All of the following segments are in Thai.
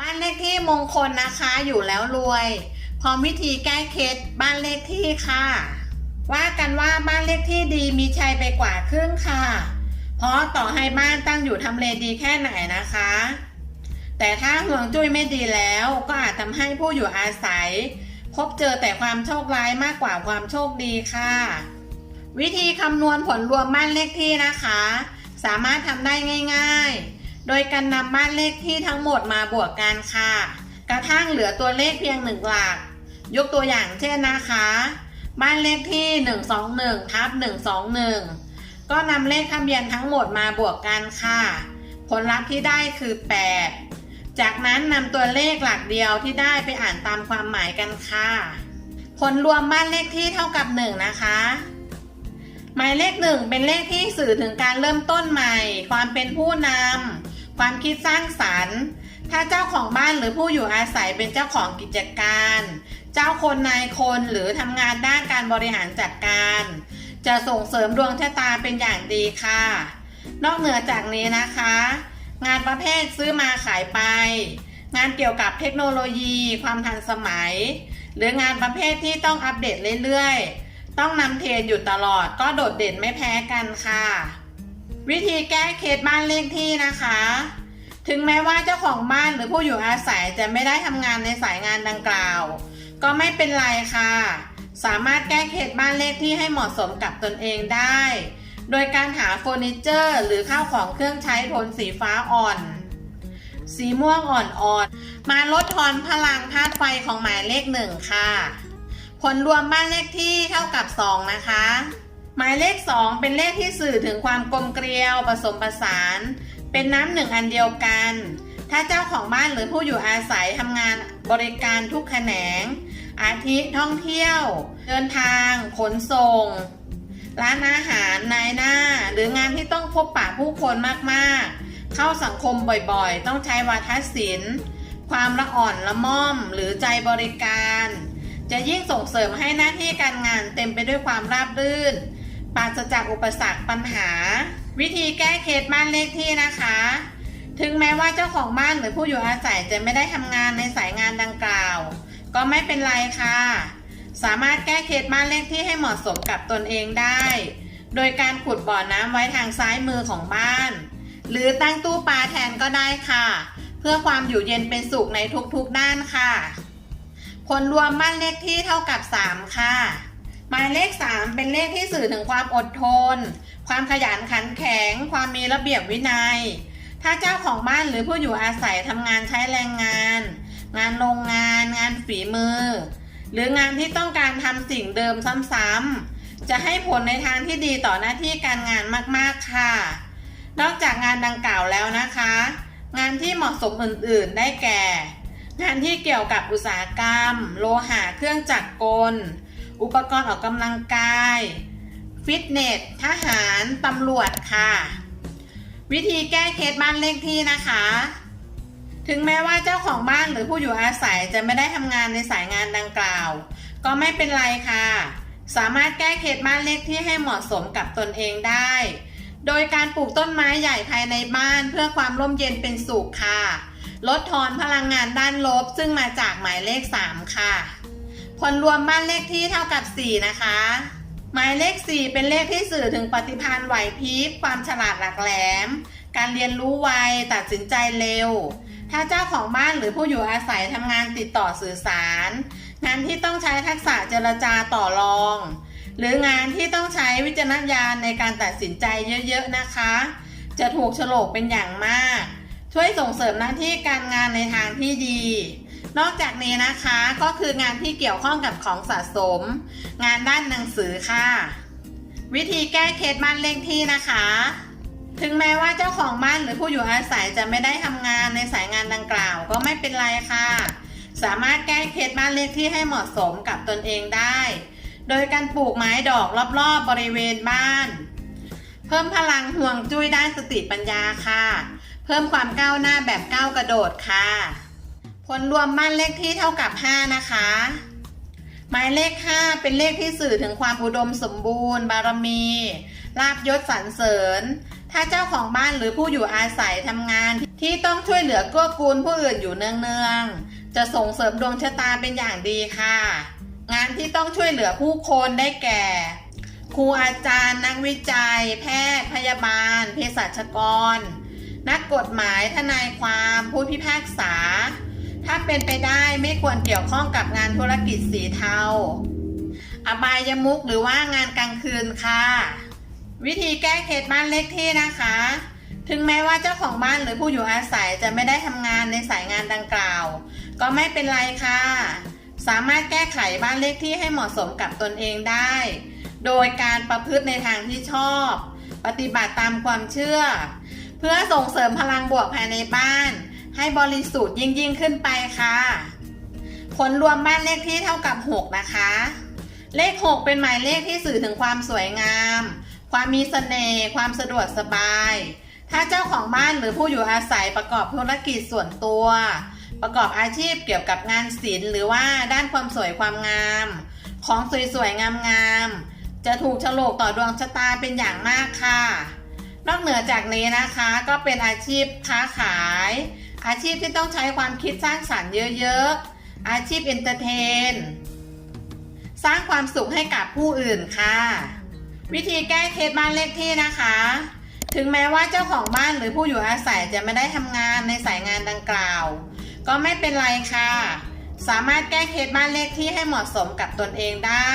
บ้านเลขที่มงคลนะคะอยู่แล้วรวย พร้อมวิธีแก้เคล็ดบ้านเลขที่ค่ะ ว่ากันว่าบ้านเลขที่ดีมีชัยไปกว่าครึ่งค่ะ เพราะต่อให้บ้านตั้งอยู่ทำเลดีแค่ไหนนะคะ แต่ถ้าห่วงจุ้ยไม่ดีแล้วก็อาจทำให้ผู้อยู่อาศัย พบเจอแต่ความโชคร้ายมากกว่าความโชคดีค่ะ วิธีคำนวณผลรวมบ้านเลขที่นะคะ สามารถทำได้ง่าย ๆ โดยการนำบ้านเลขที่ทั้งหมดมาบวกกันค่ะ กระทั่งเหลือตัวเลขเพียงหนึ่งหลัก ยกตัวอย่างเช่นนะคะ บ้านเลขที่ 121ทับ121 ก็นำเลขทะเบียนทั้งหมดมาบวกกันค่ะ ผลลัพธ์ที่ได้คือ 8 จากนั้นนำตัวเลขหลักเดียวที่ได้ไปอ่านตามความหมายกันค่ะ ผลรวมบ้านเลขที่เท่ากับ 1 นะคะหมายเลขหนึ่งเป็นเลขที่สื่อถึงการเริ่มต้นใหม่ ความเป็นผู้นำ ความคิดสร้างสรรค์ ถ้าเจ้าของบ้านหรือผู้อยู่อาศัยเป็นเจ้าของกิจการ เจ้าคนนายคนหรือทำงานด้านการบริหารจัดการ จะส่งเสริมดวงชะตาเป็นอย่างดีค่ะ นอกเหนือจากนี้นะคะ งานประเภทซื้อมาขายไป งานเกี่ยวกับเทคโนโลยี ความทันสมัย หรืองานประเภทที่ต้องอัปเดตเรื่อยๆ ต้องนำเทรนด์อยู่ตลอดก็โดดเด่นไม่แพ้กันค่ะ วิธีแก้เคล็ดบ้านเลขที่นะคะ ถึงแม้ว่าเจ้าของบ้านหรือผู้อยู่อาศัยจะไม่ได้ทำงานในสายงานดังกล่าว ก็ไม่เป็นไรค่ะ สามารถแก้เคล็ดบ้านเลขที่ให้เหมาะสมกับตนเองได้ โดยการหาเฟอร์นิเจอร์ หรือข้าวของเครื่องใช้โทนสีฟ้าอ่อน สีม่วงอ่อนๆ มาลดทอนพลังธาตุไฟของหมายเลขหนึ่งค่ะ ผลรวมบ้านเลขที่เท่ากับ 2 นะคะ หมายเลข 2 เป็นเลขที่สื่อถึงความกลมเกลียวผสมผสาน เป็นน้ำหนึ่งอันเดียวกัน ถ้าเจ้าของบ้านหรือผู้อยู่อาศัยทำงานบริการทุกแขนง อาทิท่องเที่ยว เดินทาง ขนส่ง ร้านอาหารนายหน้า หรืองานที่ต้องพบปะผู้คนมากๆ เข้าสังคมบ่อยๆ ต้องใช้วาทศิลป์ ความละอ่อนละม่อมหรือใจบริการ จะยิ่งส่งเสริมให้หน้าที่การงานเต็มไปด้วยความราบรื่น ปราศจากอุปสรรคปัญหา วิธีแก้เคล็ดบ้านเลขที่นะคะ ถึงแม้ว่าเจ้าของบ้านหรือผู้อยู่อาศัยจะไม่ได้ทำงานในสายงานดังกล่าว ก็ไม่เป็นไรค่ะ สามารถแก้เคล็ดบ้านเลขที่ให้เหมาะสมกับตนเองได้ โดยการขุดบ่อน้ำไว้ทางซ้ายมือของบ้าน หรือตั้งตู้ปลาแทนก็ได้ค่ะ เพื่อความอยู่เย็นเป็นสุขในทุกๆด้านค่ะผลรวมบ้านเลขที่เท่ากับ 3 ค่ะ หมายเลข 3 เป็นเลขที่สื่อถึงความอดทน ความขยันขันแข็ง ความมีระเบียบวินัย ถ้าเจ้าของบ้านหรือผู้อยู่อาศัยทำงานใช้แรงงาน งานโรงงาน งานฝีมือ หรืองานที่ต้องการทำสิ่งเดิมซ้ำๆจะให้ผลในทางที่ดีต่อหน้าที่การงานมากๆค่ะ นอกจากงานดังกล่าวแล้วนะคะ งานที่เหมาะสมอื่นๆได้แก่ งานที่เกี่ยวกับอุตสาหกรรม โลหะเครื่องจักรกล อุปกรณ์ออกกำลังกาย ฟิตเนส ทหาร ตำรวจค่ะ วิธีแก้เคล็ดบ้านเลขที่นะคะ ถึงแม้ว่าเจ้าของบ้านหรือผู้อยู่อาศัยจะไม่ได้ทำงานในสายงานดังกล่าว ก็ไม่เป็นไรค่ะ สามารถแก้เคล็ดบ้านเลขที่ให้เหมาะสมกับตนเองได้ โดยการปลูกต้นไม้ใหญ่ภายในบ้านเพื่อความร่มเย็นเป็นสุขค่ะลดทอนพลังงานด้านลบซึ่งมาจากหมายเลข 3 ค่ะ ผลรวมบ้านเลขที่เท่ากับ 4 นะคะ หมายเลข 4 เป็นเลขที่สื่อถึงปฏิภาณไหวพริบความฉลาดหลักแหลม การเรียนรู้ไวตัดสินใจเร็ว ถ้าเจ้าของบ้านหรือผู้อยู่อาศัยทำงานติดต่อสื่อสาร งานที่ต้องใช้ทักษะเจรจาต่อรอง หรืองานที่ต้องใช้วิจารณญาณในการตัดสินใจเยอะๆนะคะ จะถูกโฉลกเป็นอย่างมาก ช่วยส่งเสริมหน้าที่การงานในทางที่ดี นอกจากนี้นะคะก็คืองานที่เกี่ยวข้องกับของสะสม งานด้านหนังสือค่ะ วิธีแก้เคล็ดบ้านเลขที่นะคะ ถึงแม้ว่าเจ้าของบ้านหรือผู้อยู่อาศัยจะไม่ได้ทำงานในสายงานดังกล่าวก็ไม่เป็นไรค่ะ สามารถแก้เคล็ดบ้านเลขที่ให้เหมาะสมกับตนเองได้ โดยการปลูกไม้ดอกรอบๆบริเวณบ้าน เพิ่มพลังห่วงจุ้ยด้านสติปัญญาค่ะ เพิ่มความก้าวหน้าแบบก้าวกระโดดค่ะ ผลรวมบ้านเลขที่เท่ากับ 5 นะคะ หมายเลข 5 เป็นเลขที่สื่อถึงความอุดมสมบูรณ์ บารมีลาบยศสรรเสริญ ถ้าเจ้าของบ้านหรือผู้อยู่อาศัยทำงานที่ต้องช่วยเหลือเกื้อกูลผู้อื่นอยู่เนืองๆ จะส่งเสริมดวงชะตาเป็นอย่างดีค่ะ งานที่ต้องช่วยเหลือผู้คนได้แก่ ครูอาจารย์ นักวิจัย แพทย์พยาบาล เภสัชกร นักกฎหมายทนายความผู้พิพากษา ถ้าเป็นไปได้ไม่ควรเกี่ยวข้องกับงานธุรกิจสีเทา อบายมุกหรือว่างานกลางคืนค่ะ วิธีแก้เคล็ดบ้านเลขที่นะคะ ถึงแม้ว่าเจ้าของบ้านหรือผู้อยู่อาศัยจะไม่ได้ทำงานในสายงานดังกล่าว ก็ไม่เป็นไรค่ะ สามารถแก้ไขบ้านเลขที่ให้เหมาะสมกับตนเองได้ โดยการประพฤติในทางที่ชอบ ปฏิบัติตามความเชื่อ เพื่อส่งเสริมพลังบวกภายในบ้าน ให้บริสุทธิ์ยิ่งยิ่งขึ้นไปค่ะ ผลรวมบ้านเลขที่เท่ากับ 6 นะคะ เลข 6 เป็นหมายเลขที่สื่อถึงความสวยงาม ความมีเสน่ห์ความสะดวกสบาย ถ้าเจ้าของบ้านหรือผู้อยู่อาศัยประกอบธุรกิจส่วนตัว ประกอบอาชีพเกี่ยวกับงานศิลป์หรือว่าด้านความสวยความงาม ของสวยๆงามๆจะถูกฉลกต่อดวงชะตาเป็นอย่างมากค่ะ นอกเหนือจากนี้นะคะก็เป็นอาชีพค้าขาย อาชีพที่ต้องใช้ความคิดสร้างสรรค์เยอะๆ อาชีพเอนเตอร์เทน สร้างความสุขให้กับผู้อื่นค่ะ วิธีแก้เคล็ดบ้านเลขที่นะคะ ถึงแม้ว่าเจ้าของบ้านหรือผู้อยู่อาศัยจะไม่ได้ทำงานในสายงานดังกล่าว ก็ไม่เป็นไรค่ะ สามารถแก้เคล็ดบ้านเลขที่ให้เหมาะสมกับตนเองได้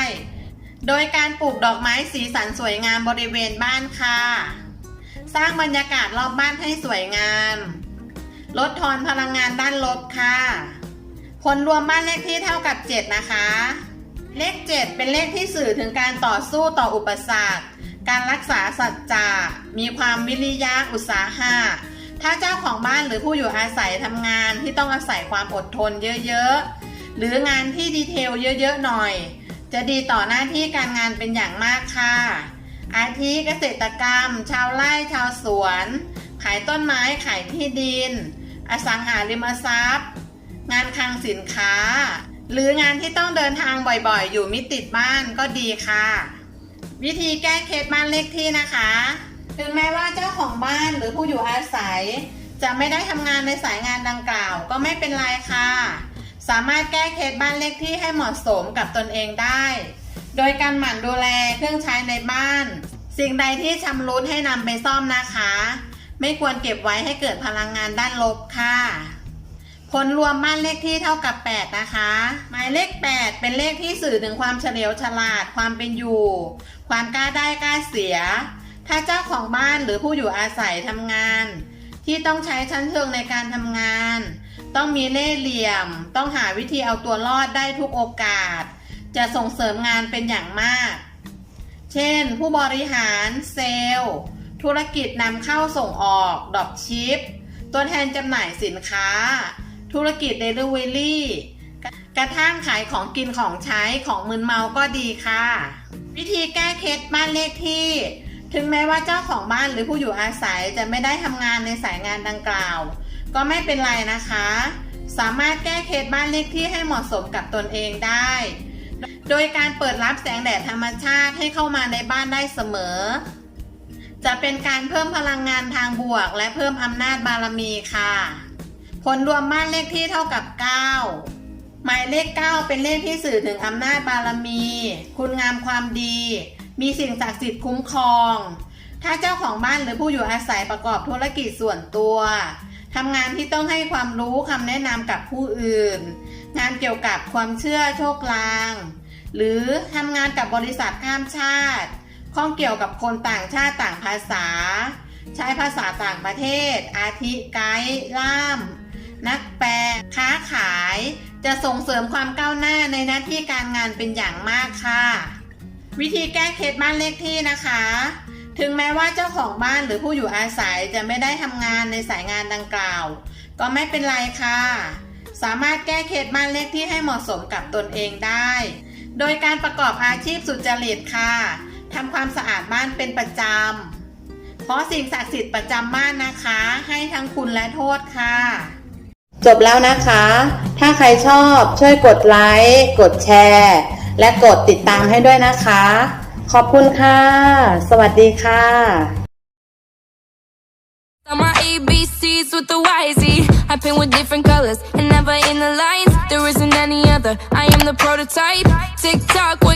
โดยการปลูกดอกไม้สีสันสวยงามบริเวณบ้านค่ะ สร้างบรรยากาศรอบบ้านให้สวยงาม ลดทอนพลังงานด้านลบค่ะ ผลรวมบ้านเลขที่เท่ากับ 7 นะคะ เลข 7 เป็นเลขที่สื่อถึงการต่อสู้ต่ออุปสรรค การรักษาสัจจะ มีความวิริยะอุตสาหะ ถ้าเจ้าของบ้านหรือผู้อยู่อาศัยทำงานที่ต้องอาศัยความอดทนเยอะๆ หรืองานที่ดีเทลเยอะๆหน่อย จะดีต่อหน้าที่การงานเป็นอย่างมากค่ะ อาทิเกษตรกรรม ชาวไร่ชาวสวน ขายต้นไม้ขายที่ดิน อสังหาริมทรัพย์ งานคลังสินค้า หรืองานที่ต้องเดินทางบ่อยๆ อยู่มิติดบ้านก็ดีค่ะ วิธีแก้เคล็ดบ้านเลขที่นะคะถึงแม้ว่าเจ้าของบ้านหรือผู้อยู่อาศัย จะไม่ได้ทำงานในสายงานดังกล่าวก็ไม่เป็นไรค่ะ สามารถแก้เคล็ดบ้านเลขที่ให้เหมาะสมกับตนเองได้ โดยการหมั่นดูแลเครื่องใช้ในบ้าน สิ่งใดที่ชำรุดให้นำไปซ่อมนะคะ ไม่ควรเก็บไว้ให้เกิดพลังงานด้านลบค่ะ ผลรวมบ้านเลขที่เท่ากับ 8 นะคะ หมายเลข 8 เป็นเลขที่สื่อถึงความเฉลียวฉลาดความเป็นอยู่ ความกล้าได้กล้าเสีย ถ้าเจ้าของบ้านหรือผู้อยู่อาศัยทำงาน ที่ต้องใช้ชั้นเชิงในการทำงาน ต้องมีเล่ห์เหลี่ยม ต้องหาวิธีเอาตัวรอดได้ทุกโอกาส จะส่งเสริมงานเป็นอย่างมาก เช่น ผู้บริหารเซลล์ ธุรกิจนำเข้าส่งออกดอปชิป ตัวแทนจำหน่ายสินค้า ธุรกิจเดลิเวอรี่กระทั่งขายของกินของใช้ของมึนเมาก็ดีค่ะ วิธีแก้เคล็ดบ้านเลขที่ ถึงแม้ว่าเจ้าของบ้านหรือผู้อยู่อาศัยจะไม่ได้ทำงานในสายงานดังกล่าว ก็ไม่เป็นไรนะคะ สามารถแก้เคล็ดบ้านเลขที่ให้เหมาะสมกับตนเองได้ โดยการเปิดรับแสงแดดธรรมชาติให้เข้ามาในบ้านได้เสมอ จะเป็นการเพิ่มพลังงานทางบวก และเพิ่มอำนาจบารมีค่ะ ผลรวมบ้านเลขที่เท่ากับ 9 หมายเลข 9 เป็นเลขที่สื่อถึงอำนาจบารมี คุณงามความดี มีสิ่งศักดิ์สิทธิ์คุ้มครอง ถ้าเจ้าของบ้านหรือผู้อยู่อาศัยประกอบธุรกิจส่วนตัวทำงานที่ต้องให้ความรู้คำแนะนำกับผู้อื่น งานเกี่ยวกับความเชื่อโชคลาง หรือทำงานกับบริษัทข้ามชาติ ข้องเกี่ยวกับคนต่างชาติต่างภาษา ใช้ภาษาต่างประเทศ อาทิไกด์ล่าม นักแปลค้าขาย จะส่งเสริมความก้าวหน้าในหน้าที่การงานเป็นอย่างมากค่ะ วิธีแก้เคล็ดบ้านเลขที่นะคะ ถึงแม้ว่าเจ้าของบ้านหรือผู้อยู่อาศัยจะไม่ได้ทำงานในสายงานดังกล่าว ก็ไม่เป็นไรค่ะ สามารถแก้เคล็ดบ้านเลขที่ให้เหมาะสมกับตนเองได้ โดยการประกอบอาชีพสุจริตค่ะ ทำความสะอาดบ้านเป็นประจำ เพราะสิ่งศักดิ์สิทธิ์ประจำบ้านนะคะ ให้ทั้งคุณและโทษค่ะ จบแล้วนะคะ ถ้าใครชอบช่วยกดไลค์ กดแชร์ และกดติดตามให้ด้วยนะคะ ขอบคุณค่ะ สวัสดีค่ะ with the YZ. I paint with different colors and never in the lines. There isn't any other. I am the prototype. Tick tock.